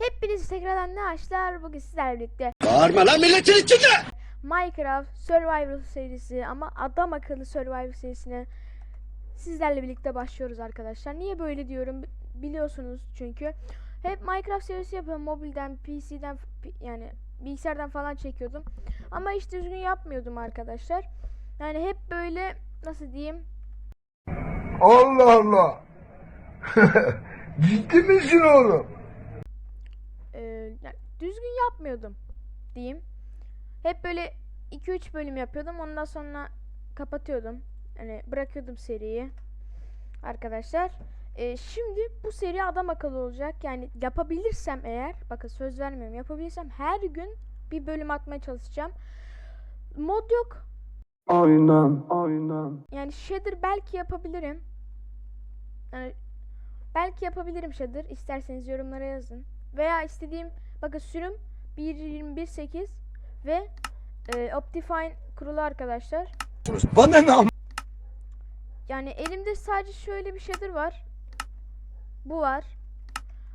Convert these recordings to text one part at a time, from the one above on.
Hepiniz tekrardan ne açlar bugün sizlerle birlikte Bağırma lan milletin içinde! Minecraft Survival serisi ama adam akıllı Survival serisine sizlerle birlikte başlıyoruz arkadaşlar. Niye böyle diyorum Bi- biliyorsunuz çünkü hep Minecraft serisi yapıyorum mobilden, PC'den yani bilgisayardan falan çekiyordum. Ama hiç düzgün yapmıyordum arkadaşlar. Yani hep böyle nasıl diyeyim Allah Allah. Ciddi misin oğlum? Yani düzgün yapmıyordum diyeyim. Hep böyle 2-3 bölüm yapıyordum. Ondan sonra kapatıyordum. Yani bırakıyordum seriyi. Arkadaşlar. E, şimdi bu seri adam akıllı olacak. Yani yapabilirsem eğer, bakın söz vermiyorum. Yapabilirsem her gün bir bölüm atmaya çalışacağım. Mod yok. Aynen, aynen. Yani shader belki yapabilirim. Yani belki yapabilirim shader. İsterseniz yorumlara yazın. Veya istediğim bakın sürüm 1.21.8 ve e, Optifine kurulu arkadaşlar. Bana ne Yani elimde sadece şöyle bir shader var. Bu var.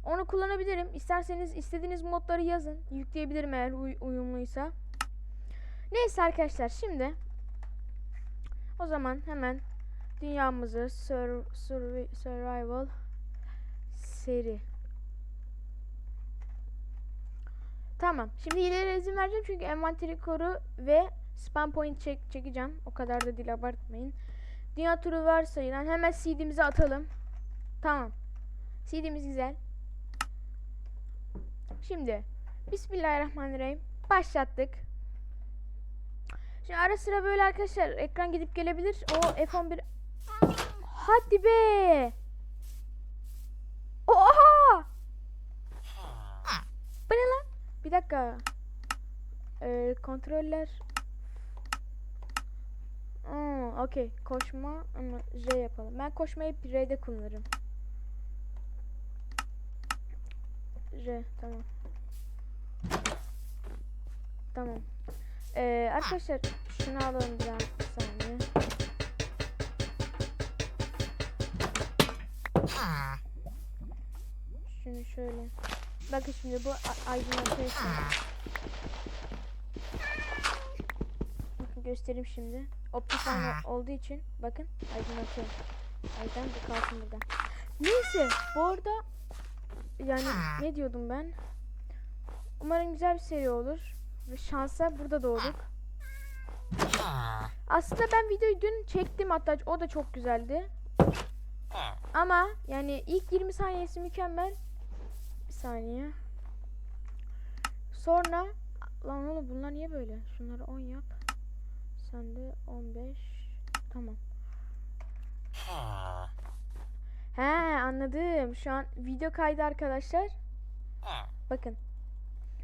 Onu kullanabilirim. İsterseniz istediğiniz modları yazın. Yükleyebilirim eğer uy- uyumluysa. Neyse arkadaşlar şimdi o zaman hemen dünyamızı sur- survi- survival seri. Tamam. Şimdi ileri izin vereceğim çünkü envanteri koru ve spam point çek çekeceğim. O kadar da dil abartmayın. Dünya turu varsayılan hemen CD'mizi atalım. Tamam. CD'miz güzel. Şimdi Bismillahirrahmanirrahim. Başlattık. Şimdi ara sıra böyle arkadaşlar ekran gidip gelebilir. O F11 Hadi be. Oha! Bu ne lan? Bir dakika. Ee, kontroller. Hmm, okey. Koşma J yapalım. Ben koşmayı R'de kullanırım. J tamam. Tamam. Ee, arkadaşlar şunu alalım bir, an- bir saniye. Şunu şöyle. Bakın şimdi bu a- aydınlatıyor. şimdi. Bakın göstereyim şimdi. Optifine olduğu için bakın aydınlatıyor. O yüzden bu kalsın burada. Neyse bu arada yani ne diyordum ben? Umarım güzel bir seri olur. Ve şansa burada doğduk. Aslında ben videoyu dün çektim hatta o da çok güzeldi. Ama yani ilk 20 saniyesi mükemmel. Saniye. Sonra lan oğlum bunlar niye böyle? Şunları 10 yap. Sen de 15. Tamam. He anladım. Şu an video kaydı arkadaşlar. Bakın.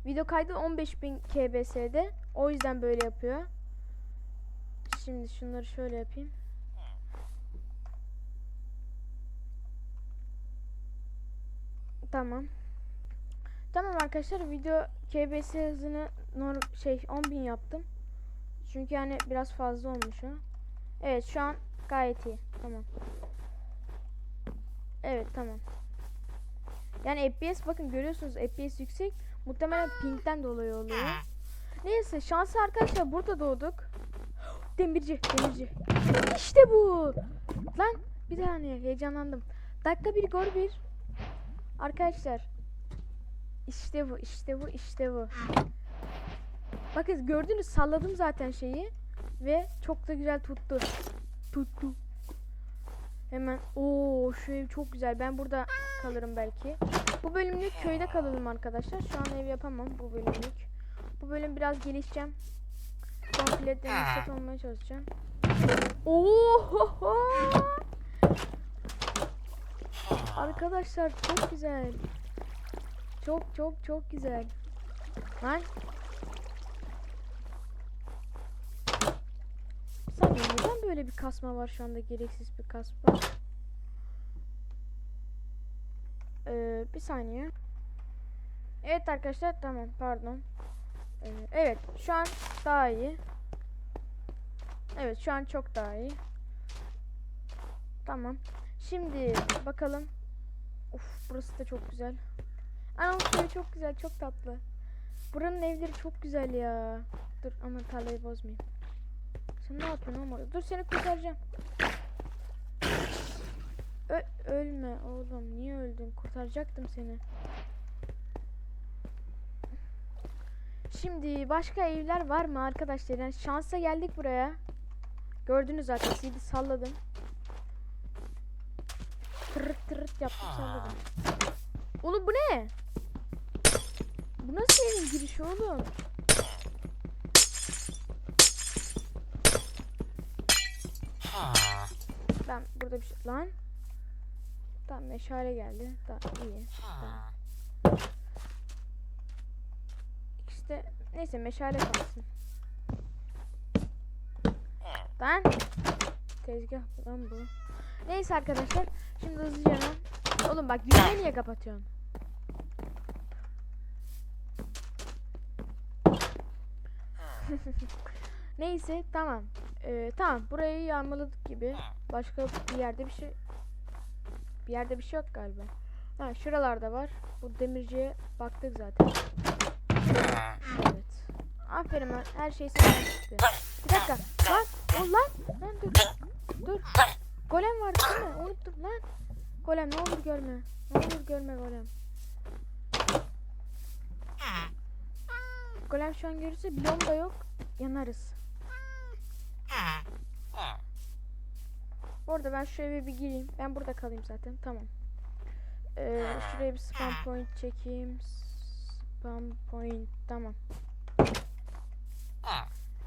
Video kaydı 15000 KBS'de. O yüzden böyle yapıyor. Şimdi şunları şöyle yapayım. Tamam. Tamam arkadaşlar video KBS hızını norm şey 10.000 yaptım. Çünkü yani biraz fazla olmuş o. Evet şu an gayet iyi. Tamam. Evet tamam. Yani FPS bakın görüyorsunuz FPS yüksek. Muhtemelen pingden dolayı oluyor. Neyse şansı arkadaşlar burada doğduk. Demirci, demirci. İşte bu. Lan bir saniye heyecanlandım. Dakika bir gol bir. Arkadaşlar. İşte bu, işte bu, işte bu. Bakın gördünüz salladım zaten şeyi ve çok da güzel tuttu. Tuttu. Hemen o şu ev çok güzel. Ben burada kalırım belki. Bu bölümlük köyde kalalım arkadaşlar. Şu an ev yapamam bu bölümlük. Bu bölüm biraz gelişeceğim. Komple demişset olmaya çalışacağım. Oho! Arkadaşlar çok güzel. Çok çok çok güzel. Lan. Saniye neden böyle bir kasma var şu anda gereksiz bir kasma? Ee, bir saniye. Evet arkadaşlar tamam pardon. Ee, evet şu an daha iyi. Evet şu an çok daha iyi. Tamam. Şimdi bakalım. Uf burası da çok güzel. Ama köy çok güzel, çok tatlı. Buranın evleri çok güzel ya. Dur ama tarlayı bozmayayım. Sen ne yaptın oğlum orada? Dur seni kurtaracağım. Ö- ölme oğlum. Niye öldün? Kurtaracaktım seni. Şimdi başka evler var mı arkadaşlar? Yani şansa geldik buraya. Gördünüz zaten. CD salladım. Tırırt tırırt yaptım salladım. Oğlum bu ne? Bu nasıl evin girişi oğlum? Ben burada bir şey... Lan. Tamam meşale geldi. Tamam iyi. Tamam. İşte neyse meşale kalsın. Lan. Tezgah lan bu. Neyse arkadaşlar. Şimdi hızlıca Oğlum bak yüzüne niye kapatıyorsun? Neyse tamam. Ee, tamam burayı yağmaladık gibi. Başka bir yerde bir şey bir yerde bir şey yok galiba. Ha şuralarda var. Bu demirciye baktık zaten. Evet. Aferin lan. Her şey senden çıktı. Bir dakika. Lan. O lan. Lan dur. Dur. Golem var değil mi? Unuttum lan. Golem ne olur görme. Ne olur görme golem. Golem şu an görürse biyom da yok. Yanarız. Orada ben şu eve bir gireyim. Ben burada kalayım zaten. Tamam. Ee, şuraya bir spam point çekeyim. Spam point. Tamam.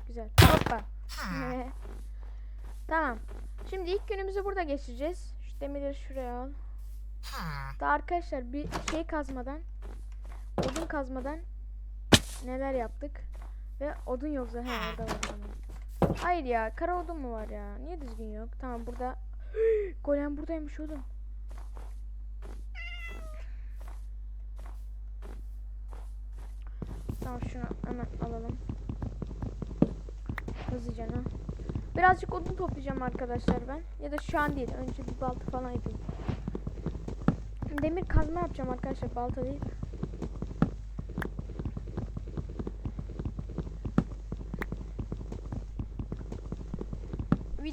Güzel. Hoppa. tamam. Şimdi ilk günümüzü burada geçireceğiz. Şu demirleri şuraya al. Daha arkadaşlar bir şey kazmadan odun kazmadan neler yaptık? Ve odun yok zaten orada var tamam. Hayır ya kara odun mu var ya? Niye düzgün yok? Tamam burada. Golem buradaymış oğlum. Tamam şunu hemen alalım. Hızlıca ne? Birazcık odun toplayacağım arkadaşlar ben. Ya da şu an değil önce bir balta falan yapayım. Demir kazma yapacağım arkadaşlar balta değil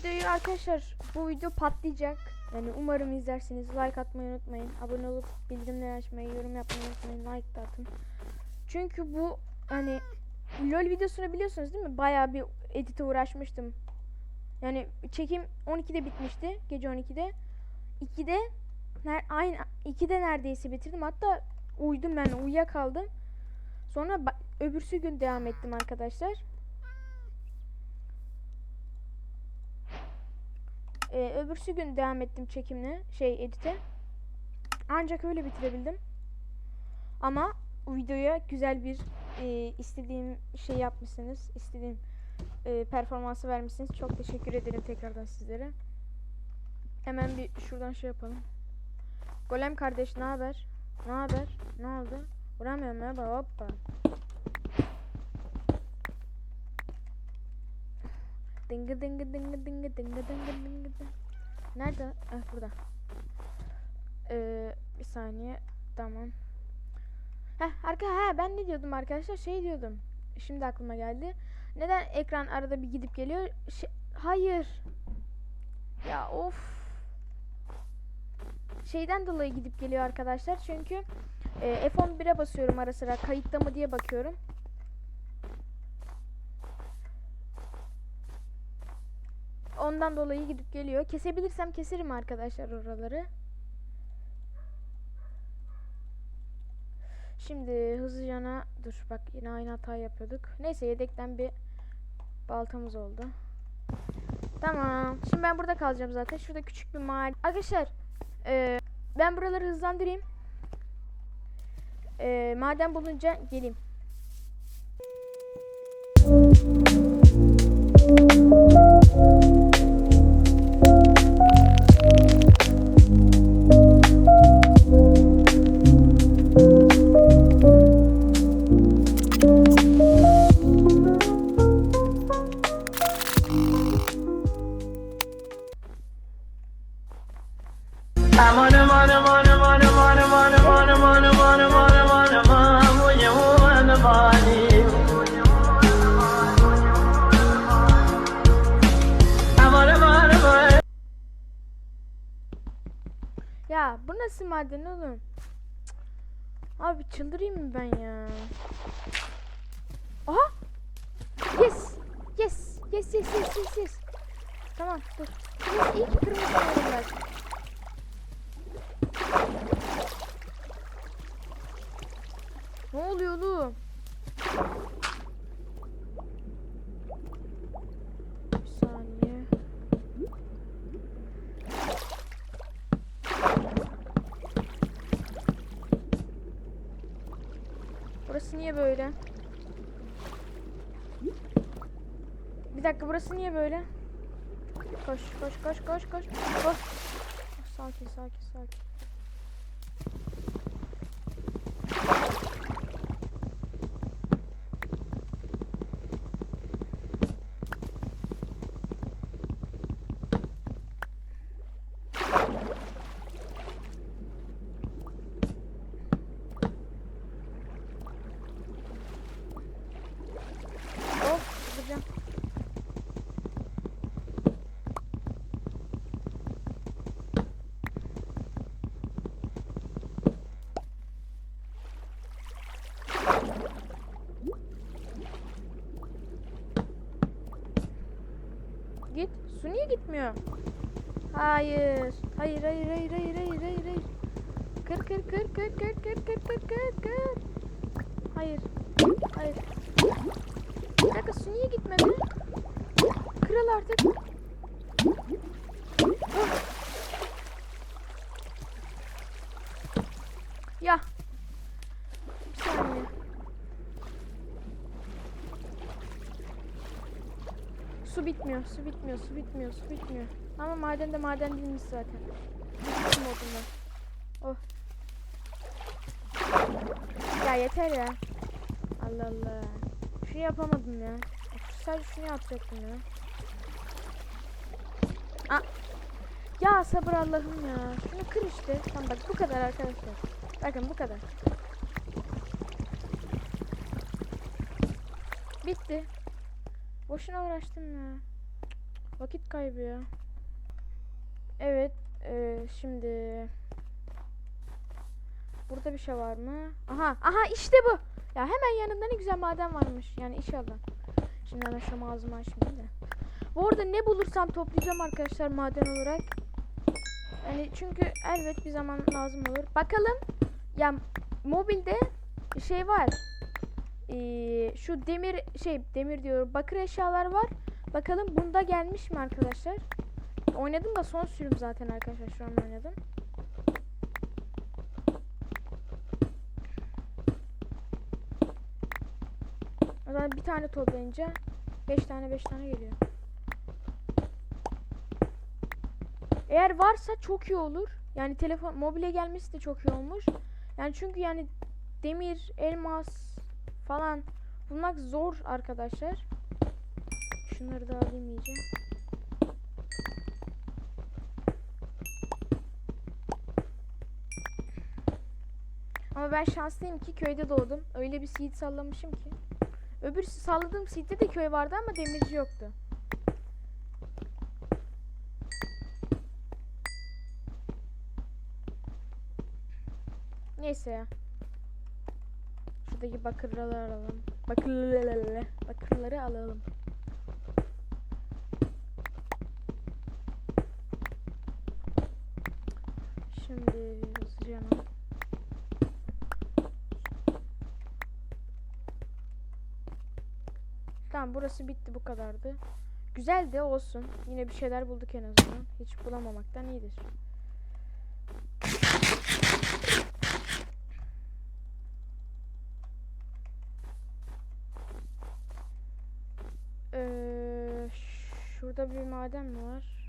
Videoyu arkadaşlar bu video patlayacak. Yani umarım izlersiniz. Like atmayı unutmayın. Abone olup bildirimleri açmayı, yorum yapmayı unutmayın. Like da atın. Çünkü bu hani LoL videosunu biliyorsunuz değil mi? Bayağı bir edite uğraşmıştım. Yani çekim 12'de bitmişti. Gece 12'de. 2'de ner aynı 2'de neredeyse bitirdim. Hatta uyudum ben. Uyuyakaldım. Sonra öbürsü gün devam ettim arkadaşlar. Ee, öbürsü gün devam ettim çekimle, şey edite. Ancak öyle bitirebildim. Ama videoya güzel bir e, istediğim şey yapmışsınız. istediğim e, performansı vermişsiniz. Çok teşekkür ederim tekrardan sizlere. Hemen bir şuradan şey yapalım. Golem kardeş ne haber? Ne haber? Ne oldu? Vuramıyorum ya hoppa. Dıngı dıngı dıngı dıngı dıngı dıngı dı. Nerede? Eh burada. Ee, bir saniye. Tamam. Heh, arka ha ben ne diyordum arkadaşlar? Şey diyordum. Şimdi aklıma geldi. Neden ekran arada bir gidip geliyor? Şey, hayır. Ya of. Şeyden dolayı gidip geliyor arkadaşlar. Çünkü e, F11'e basıyorum ara sıra. Kayıtta mı diye bakıyorum. Ondan dolayı gidip geliyor. Kesebilirsem keserim arkadaşlar oraları. Şimdi hızlıcana dur bak yine aynı hata yapıyorduk. Neyse yedekten bir baltamız oldu. Tamam. Şimdi ben burada kalacağım zaten. Şurada küçük bir mahalle. Arkadaşlar e, ben buraları hızlandırayım. E, maden bulunca geleyim. Ne oluyor? Bir saniye. Burası niye böyle? Bir dakika burası niye böyle? Koş koş koş koş koş koş. Sakin sakin sakin. Su niye gitmiyor? Hayır. Hayır hayır hayır hayır hayır hayır hayır. Kır kır kır kır kır kır kır kır kır kır. Hayır. Hayır. Bir dakika su niye gitmedi? Kırıl artık. Ah. Ya. Bir saniye. Su bitmiyor, su bitmiyor, su bitmiyor, su bitmiyor. Ama maden de maden değilmiş zaten. Bittim odunla. Oh. Ya yeter ya. Allah Allah. Şunu yapamadım ya. Sadece şunu yapacaktım ya. Aa. Ya sabır Allah'ım ya. Şunu kır işte. Tamam bak bu kadar arkadaşlar. Bakın bu kadar. Bitti. Boşuna uğraştım ya. Vakit kaybı ya. Evet. eee, şimdi. Burada bir şey var mı? Aha. Aha işte bu. Ya hemen yanında ne güzel maden varmış. Yani inşallah. Şimdi hemen şu ağzımı açmayayım da. Bu arada ne bulursam toplayacağım arkadaşlar maden olarak. Yani çünkü elbet bir zaman lazım olur. Bakalım. Ya mobilde şey var. Ee, şu demir şey demir diyorum. Bakır eşyalar var. Bakalım bunda gelmiş mi arkadaşlar? Oynadım da son sürüm zaten arkadaşlar şu an oynadım. O zaman bir tane toplayınca 5 tane 5 tane geliyor. Eğer varsa çok iyi olur. Yani telefon mobile gelmesi de çok iyi olmuş. Yani çünkü yani demir, elmas falan bulmak zor arkadaşlar. Şunları da alayım iyice. Ama ben şanslıyım ki köyde doğdum. Öyle bir seed sallamışım ki. Öbür salladığım seed'de de köy vardı ama demirci yoktu. Neyse ya. Şuradaki bakırları alalım. Bakırları, bakırları alalım. Şimdi hızlıca hemen. Burası bitti bu kadardı. Güzel de olsun. Yine bir şeyler bulduk en azından. Hiç bulamamaktan iyidir. Ee, şurada bir maden mi var?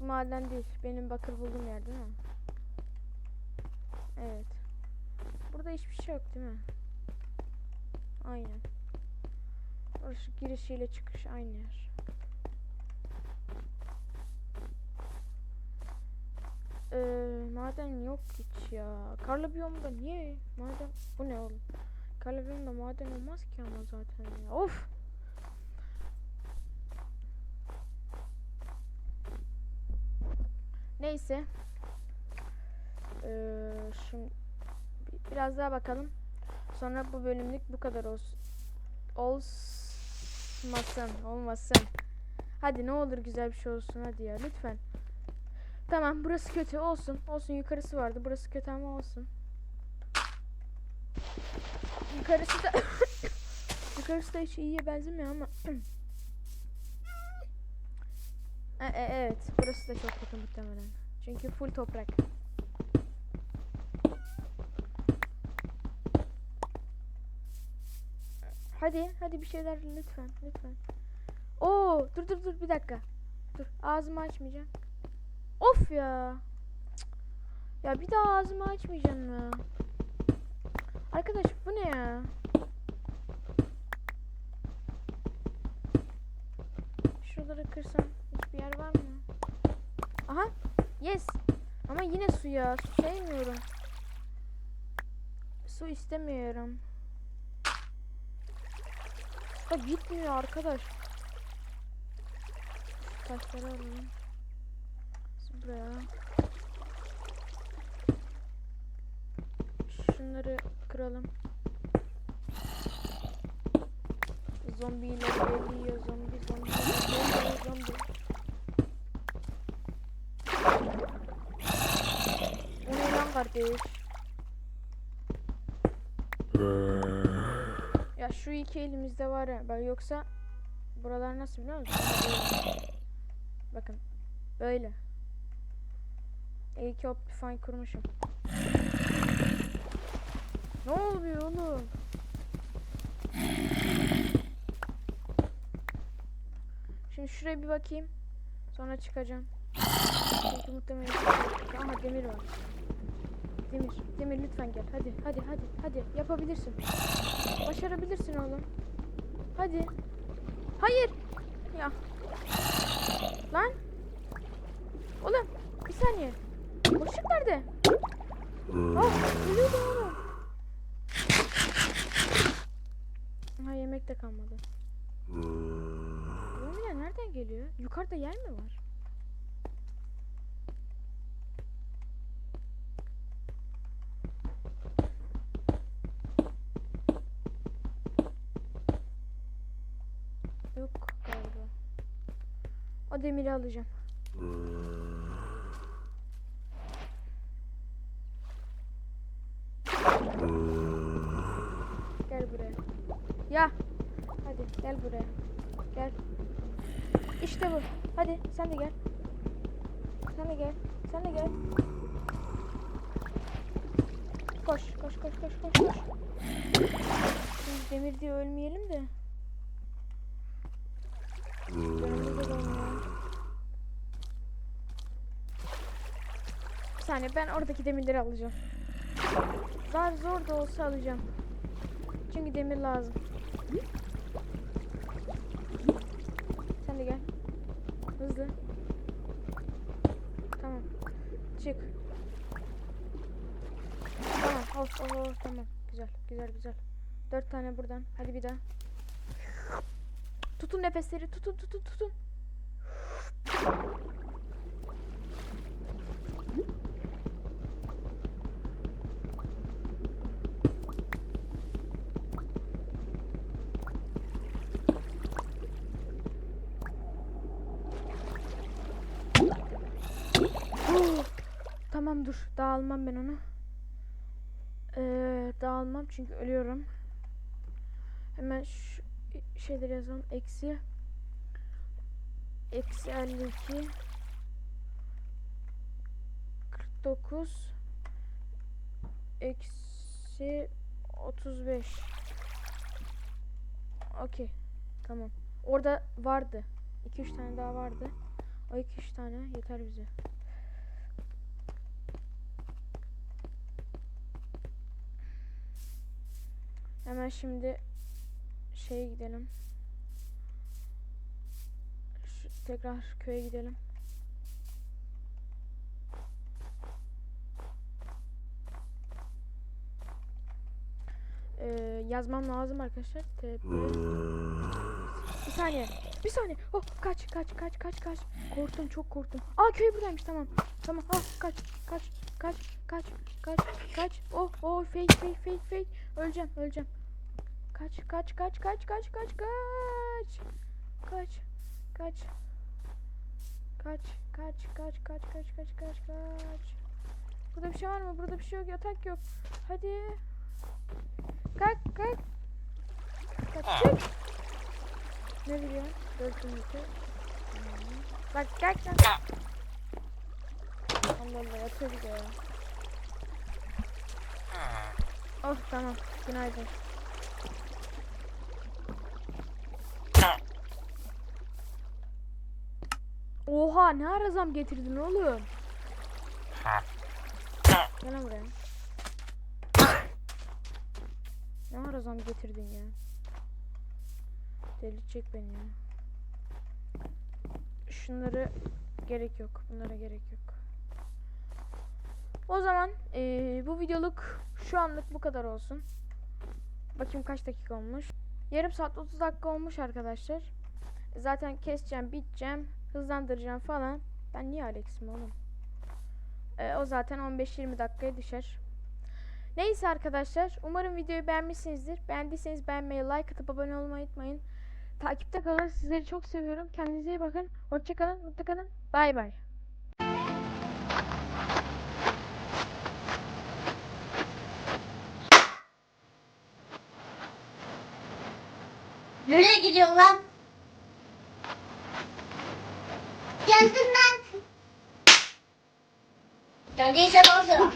Maden değil. Benim bakır bulduğum yer değil mi? Evet. Burada hiçbir şey yok değil mi? Aynen. Orası girişiyle çıkış aynı yer. Ee, maden yok hiç ya. Karlı biyomda niye maden? Bu ne oğlum? Karlı biyomda maden olmaz ki ama zaten ya. Of! Neyse. Ee, şimdi bi- biraz daha bakalım. Sonra bu bölümlük bu kadar olsun. Olmasın, olmasın. Hadi ne olur güzel bir şey olsun hadi ya lütfen. Tamam burası kötü olsun. Olsun yukarısı vardı. Burası kötü ama olsun. Yukarısı da yukarısı da hiç iyiye benzemiyor ama. E, e, evet burası da çok kötü muhtemelen. Çünkü full toprak. Hadi, hadi bir şeyler lütfen, lütfen. Oo, dur dur dur bir dakika. Dur, ağzımı açmayacağım. Of ya. Ya bir daha ağzımı açmayacağım ya. Arkadaş bu ne ya? Şuraları kırsam hiçbir yer var mı? Aha, yes. Ama yine su ya. Su sevmiyorum. Su istemiyorum. Da gitmiyor arkadaş. Şu Taşları alalım. Buraya. Şunları kıralım. Zombiler geliyor zombi zombi zombi zombi. Bu ne kardeş? Şu iki elimizde var ya. Ben yoksa buralar nasıl biliyor musun? Böyle. Bakın. Böyle. İyi ki Optifine kurmuşum. Ne oluyor oğlum? Şimdi şuraya bir bakayım. Sonra çıkacağım. Çünkü muhtemelen Aha demir var. Demir, Demir lütfen gel. Hadi, hadi, hadi, hadi. Yapabilirsin. Başarabilirsin oğlum. Hadi. Hayır. Ya. Lan. Oğlum, bir saniye. Boşluk nerede? Ah, ölüyordu oğlum. Ha yemek de kalmadı. Zombiler nereden geliyor? Yukarıda yer mi var? Yok galiba. O demiri alacağım. Gel buraya. Ya. Hadi gel buraya. Gel. İşte bu. Hadi sen de gel. Sen de gel. Sen de gel. Koş, koş, koş, koş, koş, koş. Demir diye ölmeyelim de saniye ben oradaki demirleri alacağım. Zar zor da olsa alacağım. Çünkü demir lazım. Sen de gel. Hızlı. Tamam. Çık. Tamam. Of of of tamam. Güzel güzel güzel. Dört tane buradan. Hadi bir daha. Tutun nefesleri. Tutun tutun tutun. Oh, Tamam dur. Dağılmam ben onu. Ee, dağılmam çünkü ölüyorum. Hemen şu şeyleri yazalım. Eksi. Eksi 52. 49. Eksi 35. Okey. Tamam. Orada vardı. 2-3 tane daha vardı. O 2-3 tane yeter bize. Hemen şimdi şeye gidelim. Şu, tekrar köye gidelim. Ee, yazmam lazım arkadaşlar. Bir saniye. Bir saniye. Oh kaç kaç kaç kaç kaç. Korktum çok korktum. Aa köy buradaymış tamam. Tamam. Ah kaç kaç kaç kaç kaç kaç. Oh oh fake fake fake fake. Öleceğim öleceğim. Kaç kaç kaç kaç kaç kaç kaç. Kaç kaç. Kaç kaç kaç kaç kaç kaç kaç kaç. Burada bir şey var mı? Burada bir şey yok. Yatak yok. Hadi. Kalk kalk. Çık. Ne biliyor? Dörtün yükü. Bak kalk kalk. Allah Allah yatıyor bir de ya. Oh tamam. Günaydın. Oha ne ara zam getirdin oğlum? Gel buraya. Ne ara zam getirdin ya? Delirtecek beni ya. Şunları gerek yok. Bunlara gerek yok. O zaman eee, bu videoluk şu anlık bu kadar olsun. Bakayım kaç dakika olmuş. Yarım saat 30 dakika olmuş arkadaşlar. Zaten keseceğim, biteceğim, hızlandıracağım falan. Ben niye Alex'im oğlum? Ee, o zaten 15-20 dakikaya düşer. Neyse arkadaşlar. Umarım videoyu beğenmişsinizdir. Beğendiyseniz beğenmeyi, like atıp abone olmayı unutmayın. Takipte kalın. Sizleri çok seviyorum. Kendinize iyi bakın. Hoşçakalın. Mutlu kalın. Bay bay. Nereye gidiyorsun lan? 讲的那讲这些东西了